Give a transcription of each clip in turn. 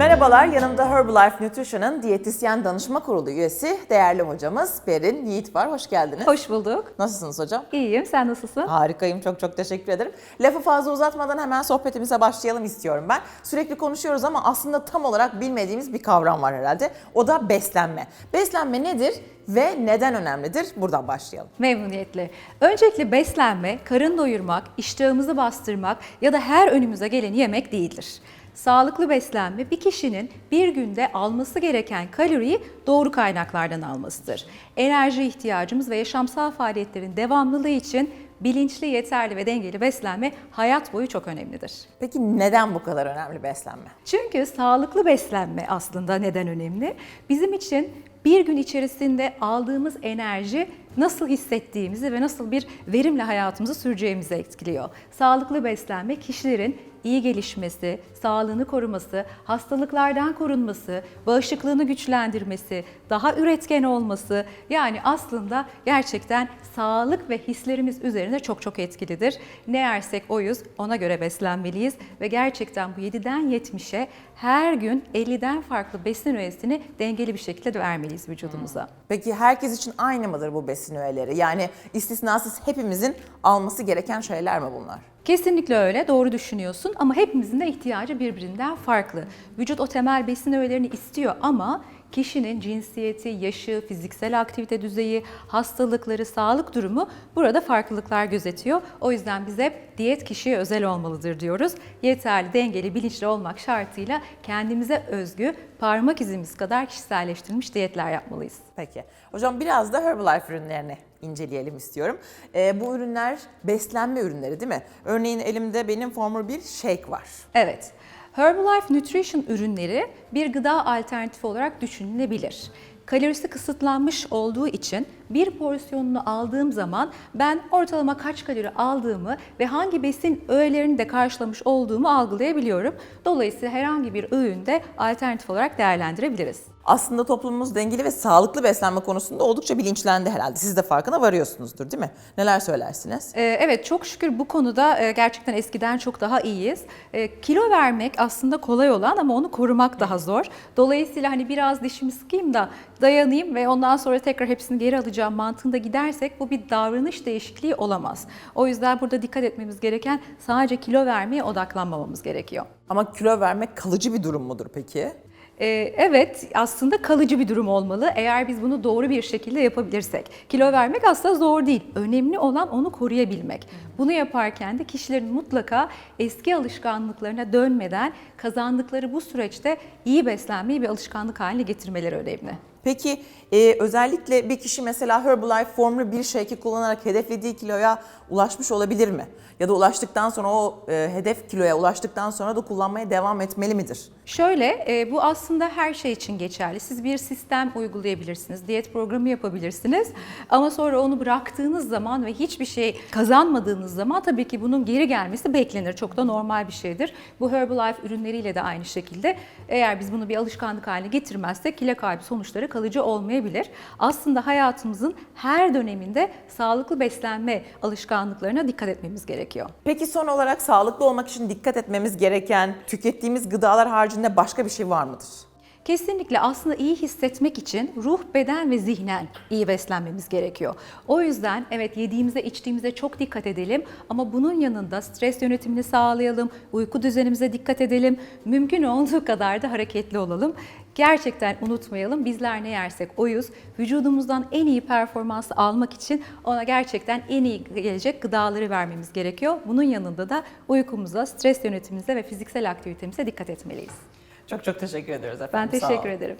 Merhabalar, yanımda Herbalife Nutrition'ın diyetisyen danışma kurulu üyesi değerli hocamız Berin Yiğit var. Hoş geldiniz. Hoş bulduk. Nasılsınız hocam? İyiyim. Sen nasılsın? Harikayım, çok çok teşekkür ederim. Lafı fazla uzatmadan hemen sohbetimize başlayalım istiyorum ben. Sürekli konuşuyoruz ama aslında tam olarak bilmediğimiz bir kavram var herhalde. O da beslenme. Beslenme nedir ve neden önemlidir? Buradan başlayalım. Memnuniyetle. Öncelikle beslenme, karın doyurmak, iştahımızı bastırmak ya da her önümüze geleni yemek değildir. Sağlıklı beslenme bir kişinin bir günde alması gereken kaloriyi doğru kaynaklardan almasıdır. Enerji ihtiyacımız ve yaşamsal faaliyetlerin devamlılığı için bilinçli, yeterli ve dengeli beslenme hayat boyu çok önemlidir. Peki neden bu kadar önemli beslenme? Çünkü sağlıklı beslenme aslında neden önemli? Bizim için bir gün içerisinde aldığımız enerji nasıl hissettiğimizi ve nasıl bir verimle hayatımızı süreceğimizi etkiliyor. Sağlıklı beslenme kişilerin iyi gelişmesi, sağlığını koruması, hastalıklardan korunması, bağışıklığını güçlendirmesi, daha üretken olması yani aslında gerçekten sağlık ve hislerimiz üzerine çok çok etkilidir. Ne yersek oyuz, ona göre beslenmeliyiz ve gerçekten bu 7'den 70'e her gün 50'den farklı besin öğesini dengeli bir şekilde vermeliyiz vücudumuza. Peki herkes için aynı mıdır bu besin öğeleri? Yani istisnasız hepimizin alması gereken şeyler mi bunlar? Kesinlikle öyle, doğru düşünüyorsun ama hepimizin de ihtiyacı birbirinden farklı. Vücut o temel besin öğelerini istiyor ama kişinin cinsiyeti, yaşı, fiziksel aktivite düzeyi, hastalıkları, sağlık durumu burada farklılıklar gözetiyor. O yüzden biz hep diyet kişiye özel olmalıdır diyoruz. Yeterli, dengeli, bilinçli olmak şartıyla kendimize özgü, parmak izimiz kadar kişiselleştirilmiş diyetler yapmalıyız. Peki. Hocam biraz da Herbalife ürünlerini inceleyelim istiyorum. Ee, bu ürünler beslenme ürünleri değil mi? Örneğin elimde benim Formula 1 shake var. Evet. Herbalife Nutrition ürünleri bir gıda alternatifi olarak düşünülebilir. Kalorisi kısıtlanmış olduğu için bir porsiyonunu aldığım zaman ben ortalama kaç kalori aldığımı ve hangi besin öğelerini de karşılamış olduğumu algılayabiliyorum. Dolayısıyla herhangi bir öğünde alternatif olarak değerlendirebiliriz. Aslında toplumumuz dengeli ve sağlıklı beslenme konusunda oldukça bilinçlendi herhalde. Siz de farkına varıyorsunuzdur değil mi? Neler söylersiniz? Ee, Evet çok şükür bu konuda e, gerçekten eskiden çok daha iyiyiz. E, Kilo vermek aslında kolay olan ama onu korumak daha zor. Dolayısıyla hani biraz dişimi sıkayım da dayanayım ve ondan sonra tekrar hepsini geri alacağım mantığında gidersek bu bir davranış değişikliği olamaz. O yüzden burada dikkat etmemiz gereken sadece kilo vermeye odaklanmamamız gerekiyor. Ama kilo vermek kalıcı bir durum mudur peki? Ee, Evet aslında kalıcı bir durum olmalı eğer biz bunu doğru bir şekilde yapabilirsek. Kilo vermek aslında zor değil. Önemli olan onu koruyabilmek. Bunu yaparken de kişilerin mutlaka eski alışkanlıklarına dönmeden kazandıkları bu süreçte iyi beslenmeyi bir alışkanlık haline getirmeleri önemli. Peki e, özellikle bir kişi mesela Herbalife Formula 1 shake'i kullanarak hedeflediği kiloya ulaşmış olabilir mi? Ya da ulaştıktan sonra o e, hedef kiloya ulaştıktan sonra da kullanmaya devam etmeli midir? Şöyle, e, bu aslında her şey için geçerli. Siz bir sistem uygulayabilirsiniz, diyet programı yapabilirsiniz. Ama sonra onu bıraktığınız zaman ve hiçbir şey kazanmadığınız zaman tabii ki bunun geri gelmesi beklenir. Çok da normal bir şeydir. Bu Herbalife ürünleriyle de aynı şekilde. Eğer biz bunu bir alışkanlık haline getirmezsek kilo kaybı sonuçları kalıcı olmayabilir. Aslında hayatımızın her döneminde sağlıklı beslenme alışkanlıklarına dikkat etmemiz gerekiyor. Peki son olarak sağlıklı olmak için dikkat etmemiz gereken tükettiğimiz gıdalar haricinde başka bir şey var mıdır? Kesinlikle aslında iyi hissetmek için ruh, beden ve zihnen iyi beslenmemiz gerekiyor. O yüzden evet yediğimize, içtiğimize çok dikkat edelim ama bunun yanında stres yönetimini sağlayalım, uyku düzenimize dikkat edelim, mümkün olduğu kadar da hareketli olalım. Gerçekten unutmayalım bizler ne yersek oyuz. Vücudumuzdan en iyi performansı almak için ona gerçekten en iyi gelecek gıdaları vermemiz gerekiyor. Bunun yanında da uykumuza, stres yönetimimize ve fiziksel aktivitemize dikkat etmeliyiz. Çok çok teşekkür ediyoruz Ben efendim. Sağ teşekkür ederim.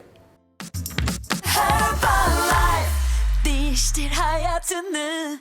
Herbalife değiştir hayatını